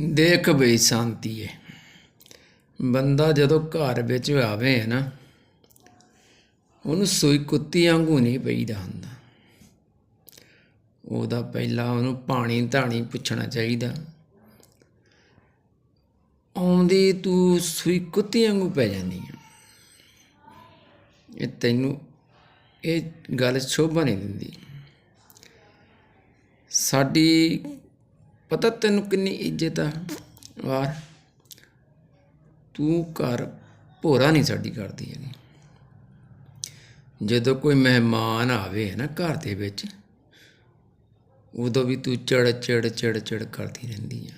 ਦੇਖ ਬਈ ਸ਼ਾਂਤੀ ਹੈ ਬੰਦਾ ਜਦੋਂ ਘਰ ਵਿੱਚ ਆਵੇ ਹੈ ਨਾ, ਉਹਨੂੰ ਸੂਈ ਕੁੱਤੀ ਵਾਂਗੂ ਨਹੀਂ ਪਈਦਾ ਹੁੰਦਾ। ਉਹਦਾ ਪਹਿਲਾਂ ਉਹਨੂੰ ਪਾਣੀ ਧਾਣੀ ਪੁੱਛਣਾ ਚਾਹੀਦਾ। ਆਉਂਦੀ ਤੂੰ ਸੂਈ ਕੁੱਤੀ ਵਾਂਗੂ ਪੈ ਜਾਂਦੀ ਆ। ਇਹ ਤੈਨੂੰ ਇਹ ਗੱਲ ਸ਼ੋਭਾ ਨਹੀਂ ਦਿੰਦੀ। ਸਾਡੀ ਪਤਾ ਤੈਨੂੰ ਕਿੰਨੀ ਇੱਜ਼ਤ ਆ? ਵਾਰ ਤੂੰ ਘਰ ਭੋਰਾ ਨਹੀਂ ਸਾਡੀ ਕਰਦੀ ਹੈਗੀ। ਜਦੋਂ ਕੋਈ ਮਹਿਮਾਨ ਆਵੇ ਨਾ ਘਰ ਦੇ ਵਿੱਚ, ਉਦੋਂ ਵੀ ਤੂੰ ਚੜ ਚੜ ਚੜ ਚੜ ਕਰਦੀ ਰਹਿੰਦੀ ਆ।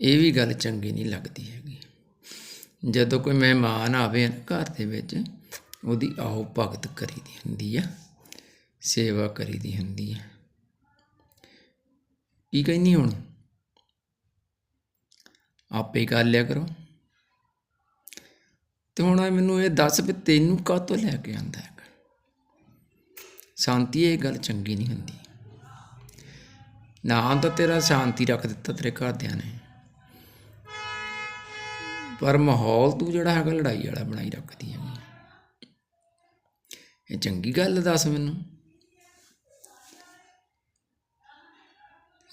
ਇਹ ਵੀ ਗੱਲ ਚੰਗੀ ਨਹੀਂ ਲੱਗਦੀ ਹੈਗੀ। ਜਦੋਂ ਕੋਈ ਮਹਿਮਾਨ ਆਵੇ ਨਾ ਘਰ ਦੇ ਵਿੱਚ, ਉਹਦੀ ਆਓ ਭਗਤ ਕਰੀਦੀ ਹੁੰਦੀ ਆ, ਸੇਵਾ ਕਰੀਦੀ ਹੁੰਦੀ ਆ। ਕੀ ਕਹਿੰਦੀ ਹੁਣ? ਆਪੇ ਕਰ ਲਿਆ ਕਰੋ। ਤੇ ਹੁਣ ਮੈਨੂੰ ਇਹ ਦੱਸ ਵੀ ਤੈਨੂੰ ਕਾਹਤੋਂ ਲੈ ਕੇ ਆਂਦਾ ਹੈ ਸ਼ਾਂਤੀ ਇਹ ਗੱਲ ਚੰਗੀ ਨਹੀਂ ਹੁੰਦੀ। ਨਾ ਤਾਂ ਤੇਰਾ ਸ਼ਾਂਤੀ ਰੱਖ ਦਿੱਤਾ ਤੇਰੇ ਘਰਦਿਆਂ ਨੇ। ਪਰ ਮਾਹੌਲ ਤੂੰ ਜਿਹੜਾ ਹੈਗਾ ਲੜਾਈ ਵਾਲਾ ਬਣਾਈ ਰੱਖਦੀ ਹੈ ਇਹ ਚੰਗੀ ਗੱਲ ਦੱਸ ਮੈਨੂੰ।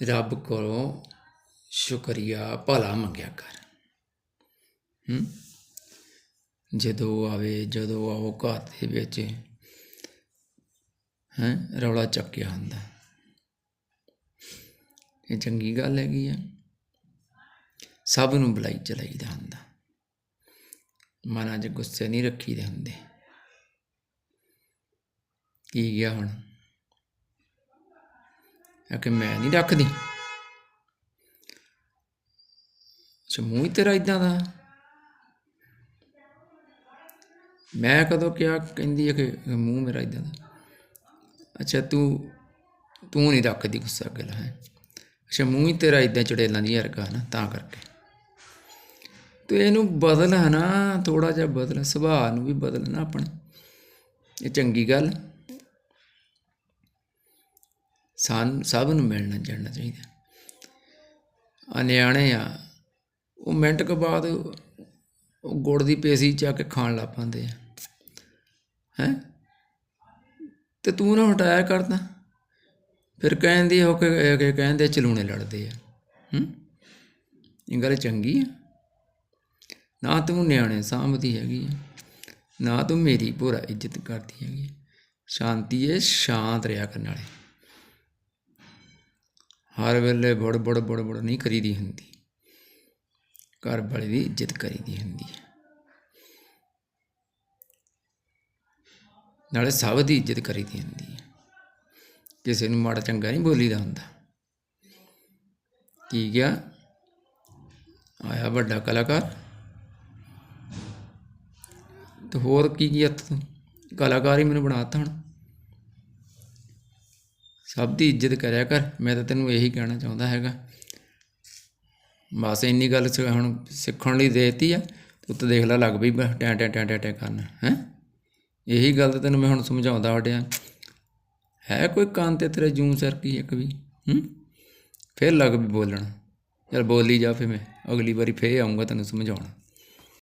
ਰੱਬ ਕੋਲੋਂ ਸ਼ੁਕਰੀਆ, ਭਲਾ ਮੰਗਿਆ ਕਰ। ਹੂੰ? ਜਦੋਂ ਆਵੇ, ਜਦੋਂ ਆਓ ਘਰ ਦੇ ਵਿੱਚ, ਹੈ, ਰੌਲਾ ਚੱਕਿਆ ਹੁੰਦਾ। ਇਹ ਚੰਗੀ ਗੱਲ ਹੈਗੀ ਆ। ਸਭ ਨੂੰ ਬੁਲਾਈ ਚਲਾਈਦਾ ਹੁੰਦਾ। ਮਨਾਂ 'ਚ ਗੁੱਸੇ ਨਹੀਂ ਰੱਖੀਦੇ ਹੁੰਦੇ। ਕੀ ਗਿਆ ਹੁਣ? ਕਿ ਮੈਂ ਨਹੀਂ ਰੱਖਦੀ ਅੱਛਾ ਮੂੰਹ ਹੀ ਤੇਰਾ ਇਦਾਂ ਦਾ ਮੈਂ ਕਦੋਂ ਕਿਹਾ ਕਹਿੰਦੀ ਹੈ ਕਿ ਮੂੰਹ ਮੇਰਾ ਇਦਾਂ ਦਾ ਅੱਛਾ ਤੂੰ ਤੂੰ ਨਹੀਂ ਰੱਖਦੀ ਗੁੱਸਾ ਗੱਲ ਹੈ ਅੱਛਾ ਮੂੰਹ ਹੀ ਤੇਰਾ ਇਦਾਂ ਚੜੇਲਾਂ ਦੀ ਹਰਕਾ ਨਾ ਤਾਂ ਕਰਕੇ ਤੂੰ ਇਹਨੂੰ ਬਦਲ ਹੈ ਨਾ ਥੋੜਾ ਜਿਹਾ ਬਦਲ ਸੁਭਾਅ ਨੂੰ ਵੀ ਬਦਲਣਾ ਆਪਣੇ ਇਹ ਚੰਗੀ ਗੱਲ ਸਾਨ, ਸਭ ਨੂੰ ਮਿਲਣਾ ਜਾਣਨਾ ਚਾਹੀਦਾ। ਆ ਨਿਆਣੇ ਆ, ਉਹ ਮਿੰਟ ਕੁ ਬਾਅਦ ਉਹ ਗੁੜ ਦੀ ਪੇਸੀ ਚੱਕ ਕੇ ਖਾਣ ਲੱਗ ਪੈਂਦੇ ਆ। ਹੈ? ਤੇ ਤੂੰ ਨਾ ਹਟਾਇਆ ਕਰਦਾ ਫਿਰ ਕਹਿੰਦੀ ਹੋ ਕੇ ਕਿ ਕਹਿੰਦੇ ਚਲੂਣੇ ਲੜਦੇ ਆ। ਹੂੰ? ਇਹ ਗੱਲ ਚੰਗੀ ਆ। ਨਾ ਤੂੰ ਨਿਆਣੇ ਸਾਂਭਦੀ ਹੈਗੀ ਆ। ਨਾ ਤੂੰ ਮੇਰੀ ਪੂਰਾ ਇੱਜ਼ਤ ਕਰਦੀ ਹੈਗੀ ਸ਼ਾਂਤੀ ਹੈ ਸ਼ਾਂਤ ਰਿਹਾ ਕਰਨ ਵਾਲੇ। ਹਰ ਵੇਲੇ ਬੜ ਬੜ ਬੜ ਬੜ ਨਹੀਂ ਕਰੀਦੀ ਹੁੰਦੀ। ਘਰ ਵਾਲੇ ਦੀ ਇੱਜ਼ਤ ਕਰੀਦੀ ਹੁੰਦੀ ਹੈ। ਨਾਲੇ ਸਭ ਦੀ ਇੱਜ਼ਤ ਕਰੀਦੀ ਹੁੰਦੀ ਹੈ। ਕਿਸੇ ਨੂੰ ਮਾੜਾ ਚੰਗਾ ਨਹੀਂ ਬੋਲੀਦਾ ਹੁੰਦਾ। ਕੀ ਗਿਆ? ਆਇਆ ਵੱਡਾ ਕਲਾਕਾਰ। ਤੇ ਹੋਰ ਕੀ ਕੀ ਤੂੰ? ਕਲਾਕਾਰ ਹੀ ਮੈਨੂੰ ਬਣਾਤਾ ਹੁਣ। ਸਭ ਦੀ ਇੱਜ਼ਤ ਕਰਿਆ ਕਰ, ਮੈਂ ਤਾਂ ਤੈਨੂੰ ਇਹੀ ਕਹਿਣਾ ਚਾਹੁੰਦਾ ਹੈਗਾ। ਬਸ ਇੰਨੀ ਗੱਲ ਸ- ਹੁਣ ਸਿੱਖਣ ਲਈ ਦੇਤੀ ਆ ਉੱਤੇ ਦੇਖ ਲੈ ਲੱਗ ਪਈ ਬ- ਟੈਂ ਟੈਂ ਟੈਂ ਟੈਂ ਟੈਂ ਕਰਨ, ਹੈ? ਇਹੀ ਗੱਲ ਤਾਂ ਤੈਨੂੰ ਮੈਂ ਹੁਣ ਸਮਝਾਉਂਦਾ ਵੜਿਆ ਹੈ ਕੋਈ ਕੰਨ ਤੇ ਤੇਰੇ ਜੂੰ ਸਰ ਕੀ ਇੱਕ ਵੀ, ਹੂੰ? ਫਿਰ ਲੱਗ ਵੀ ਬੋਲਣ। ਚਲ ਬੋਲੀ ਜਾ ਫੇ ਮੈਂ, ਅਗਲੀ ਵਾਰੀ ਫੇਰ ਆਉਂਗਾ ਤੈਨੂੰ ਸਮਝਾਉਣ।